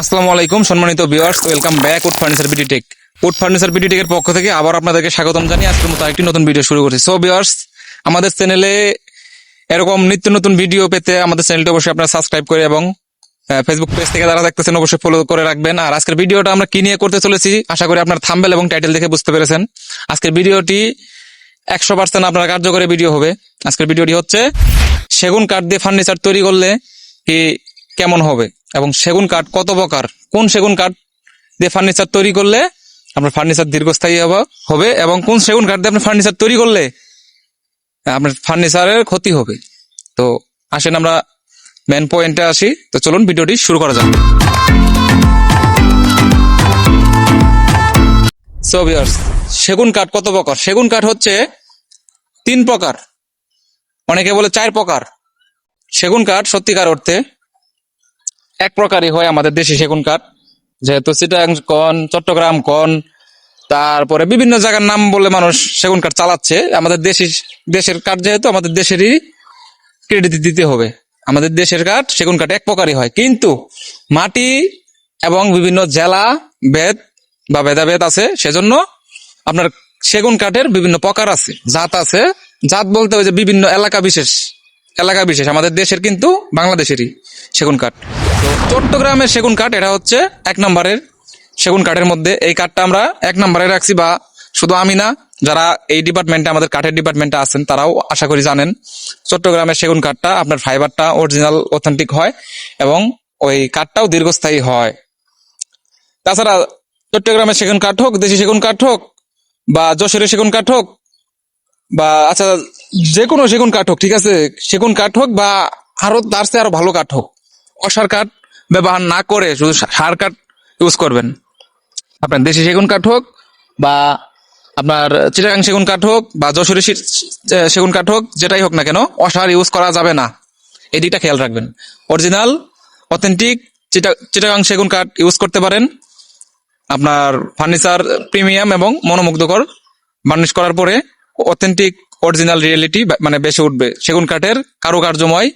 আসসালামু আলাইকুম, সম্মানিত viewers welcome back wood furniture BD tech wood furniture BD টেকের পক্ষ থেকে আবার আপনাদেরকে স্বাগতম জানিয়ে আজকের মতো একটি নতুন ভিডিও শুরু করছি। সো ভিউয়ার্স আমাদের চ্যানেলে এরকম নিত্য নতুন ভিডিও পেতে আমাদের চ্যানেলটি অবশ্যই আপনারা সাবস্ক্রাইব করে এবং ফেসবুক পেজ থেকে যারা দেখতেছেন অবশ্যই ফলো করে রাখবেন। আর আজকের ভিডিওটা আমরা কি নিয়ে করতে চলেছি, আশা করি আপনার থাম্বেল এবং টাইটেল দেখে বুঝতে পেরেছেন। আজকের ভিডিওটি একশো পার্সেন্ট আপনার কার্যকরী ভিডিও হবে। আজকের ভিডিওটি হচ্ছে, সেগুন কাঠ দিয়ে ফার্নিচার তৈরি করলে কি কেমন হবে? এবং সেগুন কাঠ কত প্রকার? কোন সেগুন কাঠ দিয়ে ফার্নিচার তৈরি করলে আপনার ফার্নিচার দীর্ঘস্থায়ী হবে- এবং কোন সেগুন কাঠ দিয়ে আপনি ফার্নিচার তৈরি করলে আপনার ফার্নিচারের ক্ষতি হবে? তো আসেন আমরা মেন পয়েন্টে আসি। তো চলুন ভিডিওটি শুরু করা যাক। সেগুন কাঠ কত প্রকার? সেগুন কাঠ হচ্ছে তিন প্রকার। অনেকে বলে চার প্রকার। সেগুন কাঠ সত্যিকার অর্থে এক প্রকারই হয় আমাদের দেশি সেগুন কাঠ। যেহেতু চিটাং কন, চট্টগ্রাম কন, তারপরে বিভিন্ন জায়গার নাম বলে মানুষ সেগুন কাঠ চালাচ্ছে। আমাদের দেশি, দেশের কাঠ যেহেতু আমাদের দেশেরই ক্রেডিট দিতে হবে। আমাদের দেশের কাঠ, সেগুন কাঠ এক প্রকারই হয়। কিন্তু মাটি এবং বিভিন্ন জেলা, ভেদ বা ভেদাভেদ আছে, সেজন্য আপনার সেগুন কাঠের বিভিন্ন প্রকার আছে। জাত আছে। জাত বলতে ওই যে বিভিন্ন এলাকা বিশেষ এলাকা বিশেষ। আমাদের দেশের কিন্তু বাংলাদেশেরই সেগুন কাঠ। চট্টগ্রামের সেগুন কাঠ, এটা হচ্ছে এক নম্বরের সেগুন কাঠের মধ্যে। এই কাঠটা আমরা এক নম্বরে রাখছি বা শুধু আমি না, যারা এই ডিপার্টমেন্টে আমাদের কাঠের ডিপার্টমেন্টে আছেন, তারাও আশা করি জানেন, চট্টগ্রামের সেগুন কাঠটা আপনার ফাইবারটা অরিজিনাল অথেন্টিক হয় এবং ওই কাঠটাও দীর্ঘস্থায়ী হয়। তাছাড়া চট্টগ্রামের সেগুন কাঠ হোক, দেশি সেগুন কাঠ হোক, বা যশোরের সেগুন কাঠ হোক, বা আচ্ছা যে কোনো সেগুন কাঠ হোক, ঠিক আছে? সেগুন কাঠ হোক বা আরও, তার চেয়ে আরও ভালো কাঠ হোক। অসার কাঠ ব্যবহার না করে শুধু সার কাঠ ইউজ করবেন। আপনার দেশি সেগুন কাঠ হোক বা আপনার চিটাগাং সেগুন কাঠ হোক বা সে- সেগুন কাঠ হোক, যেটাই হোক না কেন, অসার ইউজ করা যাবে না। এই দিকটা খেয়াল রাখবেন। অরিজিনাল অথেন্টিক চিটা চিটাগাং সেগুন কাঠ ইউজ করতে পারেন। আপনার ফার্নিচার প্রিমিয়াম এবং মনোমুগ্ধকর বার্নিশ করার পরে অথেন্টিক অরিজিনাল রিয়েলিটি মানে বেশি উঠবে। সেগুন কাঠের কারুকার্যময়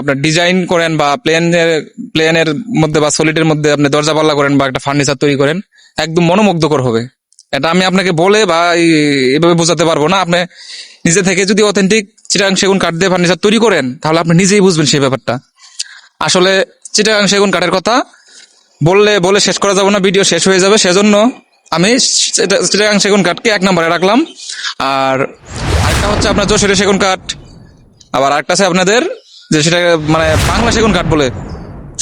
আপনার ডিজাইন করেন বা প্লেনের প্লেনের মধ্যে বা সলিডের মধ্যে আপনি দরজা পাল্লা করেন বা একটা ফার্নিচার তৈরি করেন, একদম মনোমুগ্ধকর হবে। এটা আমি আপনাকে বলে বা এভাবে বোঝাতে পারব না। আপনি নিজে থেকে যদি অথেন্টিক চিটাং সেগুন কাঠ দিয়ে ফার্নিচার তৈরি করেন, তাহলে আপনি নিজেই বুঝবেন সেই ব্যাপারটা। আসলে চিটাং সেগুন কাঠের কথা বললে, বলে শেষ করা যাবে না ভিডিও শেষ হয়ে যাবে। সেজন্য আমি চিটাগাং সেগুন কাঠকে এক নম্বরে রাখলাম। আর আরেকটা হচ্ছে আপনার যশোরের সেগুন কাঠ। আবার আরেকটা আছে আপনাদের যে সেটা মানে বাংলা সেগুন কাঠ বলে।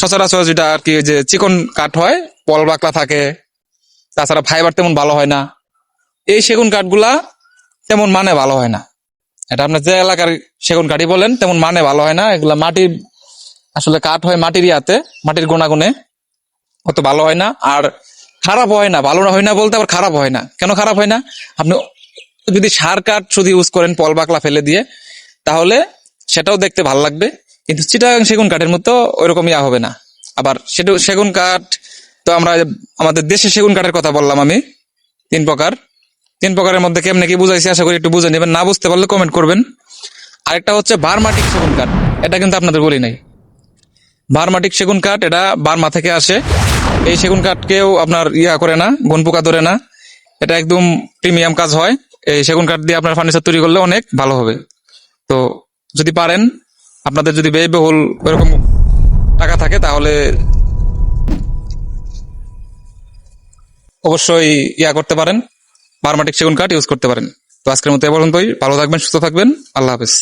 সচরাচর যেটা আর কি, যে চিকন কাঠ হয় পল বাকলা থাকে, তাছাড়া ফাইবার তেমন ভালো হয় না। এই সেগুন কাঠগুলা তেমন মানে ভালো হয় না। এটা আপনার যে এলাকার সেগুন কাঠই বলেন, তেমন মানে ভালো হয় না। এগুলা মাটির, আসলে কাঠ হয় মাটির ইয়াতে, মাটির গুণাগুণে, অত ভালো হয় না। আর খারাপ হয় না, ভালো হয় না বলতে আবার খারাপ হয় না। কেন খারাপ হয় না? আপনি যদি সার কাঠ শুধু ইউজ করেন পল বাকলা ফেলে দিয়ে, তাহলে সেটাও দেখতে ভালো লাগবে। কিন্তু চিটাগাং সেগুন কাঠের মতো ওইরকম ইয়া হবে না। আবার সেটা সেগুন কাঠ তো আমরা আমাদের দেশে সেগুন কাঠের কথা বললাম আমি। তিন প্রকার। তিন প্রকারের মধ্যে কেমনে কি বুঝাইছি আশা করি একটু বুঝে নেবেন। না বুঝতে পারলে কমেন্ট করবেন। আরেকটা হচ্ছে বারমাটিক সেগুন কাঠ। এটা কিন্তু আপনাদের বলি নাই। বারমাটিক সেগুন কাঠ, এটা বার্মা থেকে আসে। এই সেগুন কাঠ কেউ আপনার ইয়া করে না গুন পোকা ধরে না। এটা একদম প্রিমিয়াম কাজ হয়। এই সেগুন কাঠ দিয়ে আপনার ফার্নিচার তৈরি করলে অনেক ভালো হবে। তো যদি পারেন, আপনাদের যদি ব্যয়বহুল এরকম টাকা থাকে, তাহলে অবশ্যই ইয়া করতে পারেন। বারমাটিক সেগুন কাঠ ইউজ করতে পারেন। তো আজকের মতো এ পর্যন্তই। ভালো থাকবেন, সুস্থ থাকবেন। আল্লাহ হাফেজ।